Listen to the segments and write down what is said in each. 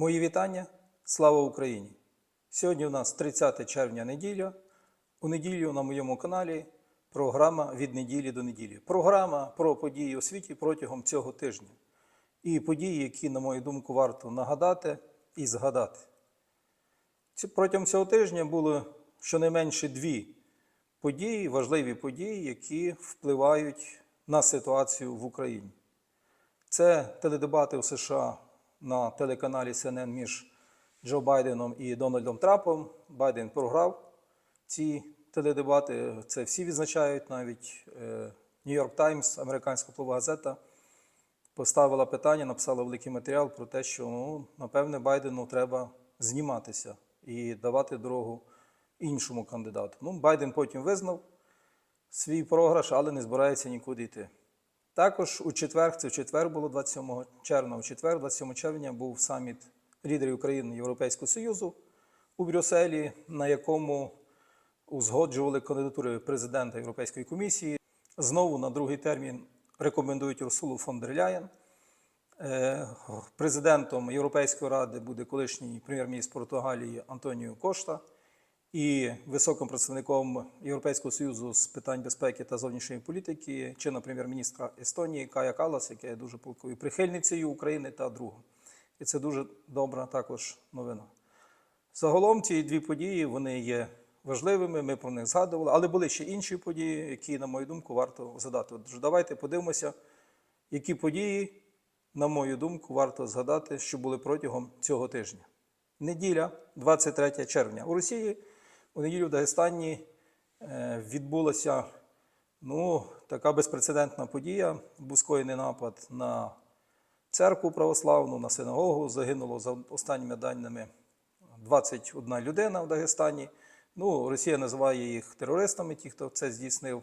Мої вітання. Слава Україні! Сьогодні у нас 30 червня неділя. У неділю на моєму каналі програма від неділі до неділі. Програма про події у світі протягом цього тижня. І події, які, на мою думку, варто нагадати і згадати. Протягом цього тижня було щонайменше дві події, важливі події, які впливають на ситуацію в Україні. Це теледебати у США на телеканалі CNN між Джо Байденом і Дональдом Трампом. Байден програв ці теледебати. Це всі відзначають, навіть Нью-Йорк Таймс, американська впливова газета, поставила питання, написала великий матеріал про те, що ну, напевне Байдену треба зніматися і давати дорогу іншому кандидату. Ну, Байден потім визнав свій програш, але не збирається нікуди йти. Також у четвер, це в четвер було 27 червня, у четвер, 27 червня, був саміт лідерів України Європейського Союзу у Брюсселі, на якому узгоджували кандидатури президента Європейської комісії. Знову на другий термін рекомендують Урсулу фон дер Ляєн. Е, Президентом Європейської ради буде колишній прем'єр-міністр Португалії Антоніо Кошта і високим представником Європейського союзу з питань безпеки та зовнішньої політики, чинна прем'єр-міністра Естонії Кая Калас, яка є дуже полкою прихильницею України та другом. І це дуже добра також новина. Загалом ці дві події вони є важливими, ми про них згадували, але були ще інші події, які, на мою думку, варто згадати. Отже, давайте подивимося, які події, на мою думку, варто згадати, що були протягом цього тижня. Неділя, 23 червня. У Росії у неділю в Дагестані е, відбулася ну, така безпрецедентна подія. Був скоєний напад на церкву православну, на синагогу. Загинуло за останніми даними 21 людина в Дагестані. Ну, Росія називає їх терористами, ті, хто це здійснив.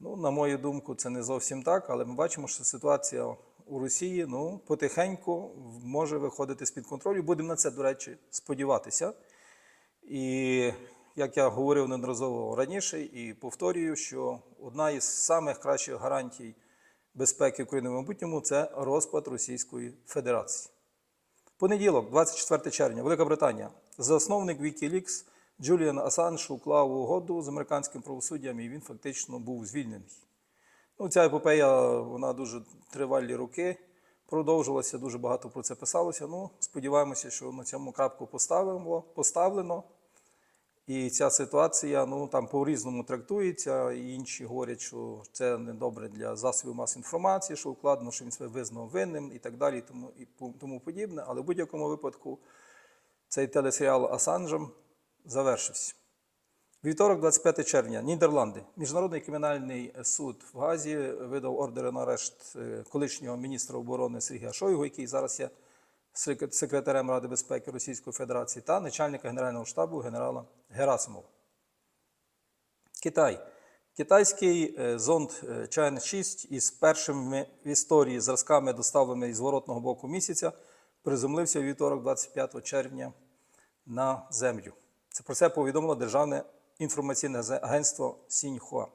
Ну, на мою думку, це не зовсім так, але ми бачимо, що ситуація у Росії ну, потихеньку може виходити з-під контролю. Будемо на це, до речі, сподіватися. І як я говорив неодноразово раніше і повторюю, що одна із самих кращих гарантій безпеки України в майбутньому це розпад Російської Федерації. Понеділок, 24 червня, Велика Британія. Засновник Wikileaks Джуліан Асанж уклав угоду з американським правосуддям, і він фактично був звільнений. Ну, ця епопея вона дуже тривалі роки продовжилася, дуже багато про це писалося. Ну, сподіваємося, що на цьому крапку поставимо, поставлено. І ця ситуація ну, там по-різному трактується. І інші говорять, що це не добре для засобів масової інформації, що укладено, що він себе визнав винним і так далі, і тому, і тому подібне. Але в будь-якому випадку цей телесеріал Асанжем завершився. Вівторок, 25 червня, Нідерланди. Міжнародний кримінальний суд в Газі видав ордери на арешт е, колишнього міністра оборони Сергія Шойгу, який зараз є секретарем Ради безпеки Російської Федерації, та начальника Генерального штабу генерала Герасимова. Китай. Китайський е, зонд е, Чайн 6 із першими в історії зразками, доставленими із зворотного боку місяця, приземлився у вівторок, 25 червня, на землю. Це про це повідомило Державне інформаційне агентство Сіньхуа.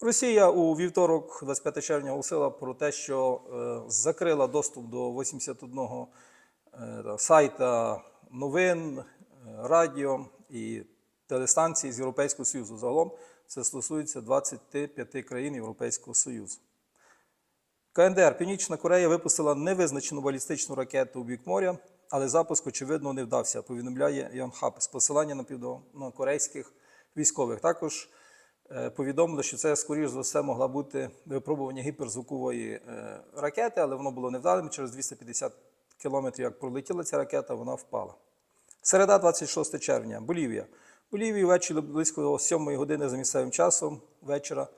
Росія у вівторок, 25 червня, оголосила про те, що е, закрила доступ до 81 е, сайта новин, радіо і телестанцій з Європейського Союзу. Загалом це стосується 25 країн Європейського Союзу. КНДР Північна Корея випустила невизначену балістичну ракету у бік моря, але запуск, очевидно, не вдався, повідомляє Йонхап з посилання на південнокорейських військових. Також е, повідомили, що це, скоріш за все, могла бути випробування гіперзвукової е, ракети, але воно було невдалим. Через 250 кілометрів, як пролетіла ця ракета, вона впала. Середа, 26 червня, Болівія. Болівії ввечері близько 7 години за місцевим часом вечора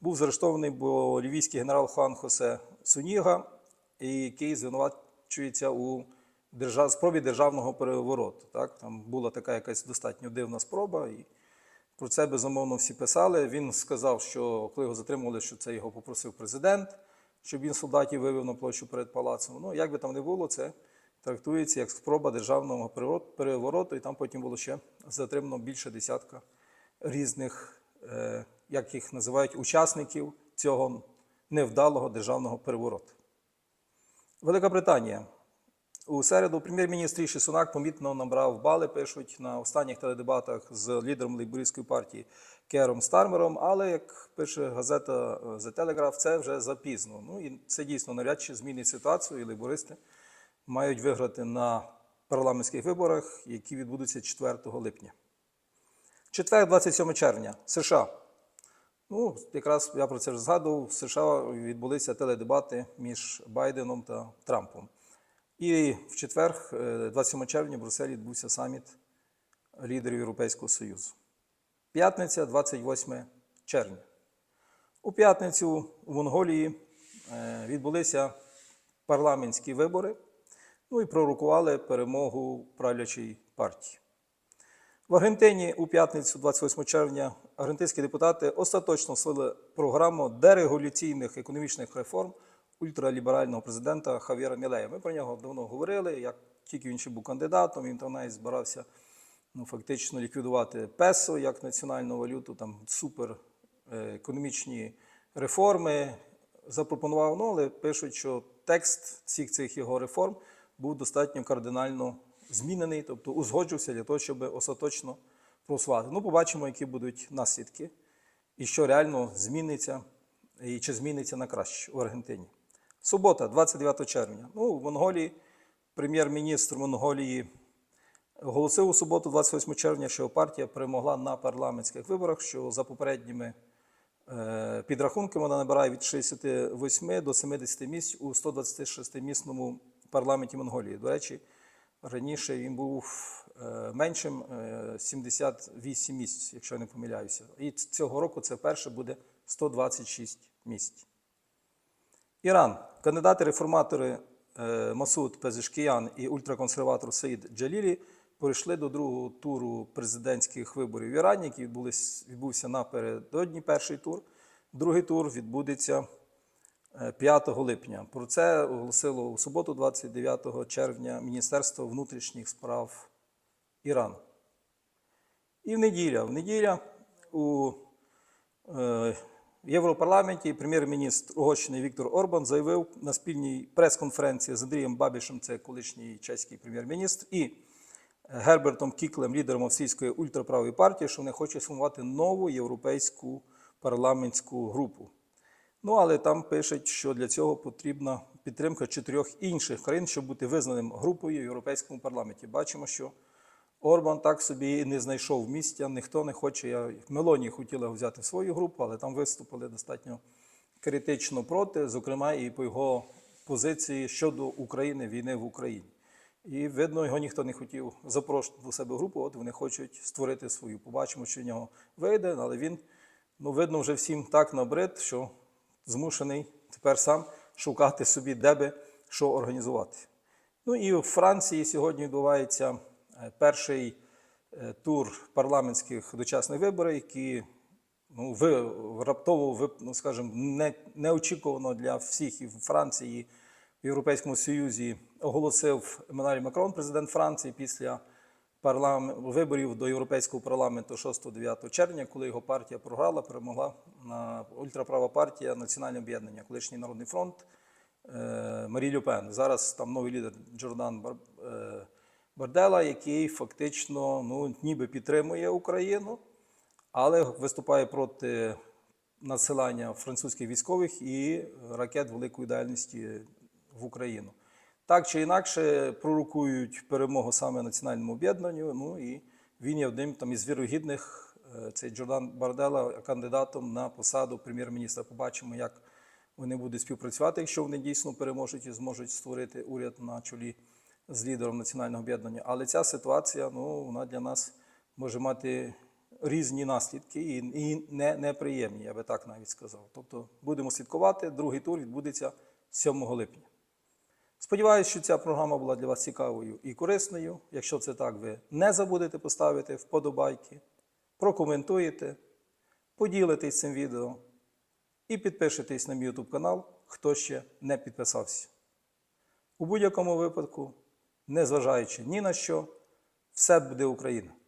був заарештований болівійський генерал Хуан Хосе Суніга, який звинувачується у держав... спробі державного перевороту. Так? Там була така якась достатньо дивна спроба, і про це безумовно всі писали. Він сказав, що коли його затримували, що це його попросив президент, щоб він солдатів вивів на площу перед палацом. Ну, як би там не було, це трактується як спроба державного перевороту, і там потім було ще затримано більше десятка різних, е, як їх називають, учасників цього невдалого державного перевороту. Велика Британія. У середу прем'єр-міністр Ріші помітно набрав бали, пишуть на останніх теледебатах з лідером лейбористської партії Кером Стармером. Але як пише газета е, The Telegraph, це вже запізно. Ну і це дійсно навряд чи змінить ситуацію, і лейбористи мають виграти на парламентських виборах, які відбудуться 4 липня. Четвер, 27 червня, США. Ну, якраз я про це вже згадував. В США відбулися теледебати між Байденом та Трампом. І в четвер, е, 27 червня, в Брюсселі відбувся саміт лідерів Європейського Союзу. П'ятниця, 28 червня. У п'ятницю у Монголії е, відбулися парламентські вибори, ну і пророкували перемогу правлячої партії. В Аргентині у п'ятницю, 28 червня, аргентинські депутати остаточно схвалили програму дерегуляційних економічних реформ ультраліберального президента Хав'єра Мілея. Ми про нього давно говорили. Як тільки він ще був кандидатом, він там навіть збирався ну, фактично ліквідувати песо як національну валюту, там супер е, економічні реформи запропонував. Ну, але пишуть, що текст всіх цих його реформ був достатньо кардинально змінений, тобто узгоджувався для того, щоб остаточно проголосувати. Ну, побачимо, які будуть наслідки, і що реально зміниться, і чи зміниться на краще у Аргентині. Субота, 29 червня. Ну, в Монголії прем'єр-міністр Монголії оголосив у суботу, 28 червня, що партія перемогла на парламентських виборах, що за попередніми е, підрахунками вона набирає від 68 до 70 місць у 126-місному парламенті Монголії. До речі, раніше він був е, меншим е, 78 місць, якщо я не помиляюся. І цього року це вперше буде 126 місць. Іран. Кандидати-реформатори е, Масуд Пезешкіян і ультраконсерватор Саїд Джалілі пройшли до другого туру президентських виборів в Ірані, який відбувся напередодні перший тур. Другий тур відбудеться е, 5 липня. Про це оголосило у суботу, 29 червня, Міністерство внутрішніх справ Ірану. І в неділя. В неділя у е, Європарламенті прем'єр-міністр Угорщини Віктор Орбан заявив на спільній прес-конференції з Андрієм Бабішем, це колишній чеський прем'єр-міністр, і Гербертом Кіклем, лідером австрійської ультраправої партії, що вони хочуть сформувати нову європейську парламентську групу. Ну, але там пишуть, що для цього потрібна підтримка чотирьох інших країн, щоб бути визнаним групою в Європейському парламенті. Бачимо, що Орбан так собі і не знайшов місця, ніхто не хоче. Я Мелонії хотіла взяти свою групу, але там виступили достатньо критично проти, зокрема, і по його позиції щодо України, війни в Україні. І видно, його ніхто не хотів запрошувати до себе групу, от вони хочуть створити свою. Побачимо, що в нього вийде, але він, ну, видно, вже всім так набрид, що змушений тепер сам шукати собі, де би що організувати. Ну і в Франції сьогодні відбувається е, перший е, тур парламентських дочасних виборів, які ну, ви, раптово, ну, скажімо, не, неочікувано для всіх і в Франції, і в Європейському Союзі оголосив Еммануель Макрон, президент Франції, після виборів до Європейського парламенту 6-9 червня, коли його партія програла, перемогла на ультраправа партія Національне об'єднання, колишній Народний фронт е, Марі Люпен. Зараз там новий лідер Джордан е, Бардела, який фактично ну, ніби підтримує Україну, але виступає проти насилання французьких військових і ракет великої дальності в Україну. Так чи інакше пророкують перемогу саме національному об'єднанню. Ну і він є одним там із вірогідних, е, цей Джордан Бардела, кандидатом на посаду прем'єр-міністра. Побачимо, як вони будуть співпрацювати, якщо вони дійсно переможуть і зможуть створити уряд на чолі з лідером національного об'єднання. Але ця ситуація, ну вона для нас може мати різні наслідки і, і не, неприємні, я би так навіть сказав. Тобто будемо слідкувати. Другий тур відбудеться 7 липня. Сподіваюся, що ця програма була для вас цікавою і корисною. Якщо це так, ви не забудете поставити вподобайки, прокоментуєте, поділитесь цим відео і підпишитесь на мій YouTube канал, хто ще не підписався. У будь-якому випадку, незважаючи ні на що, все буде Україна!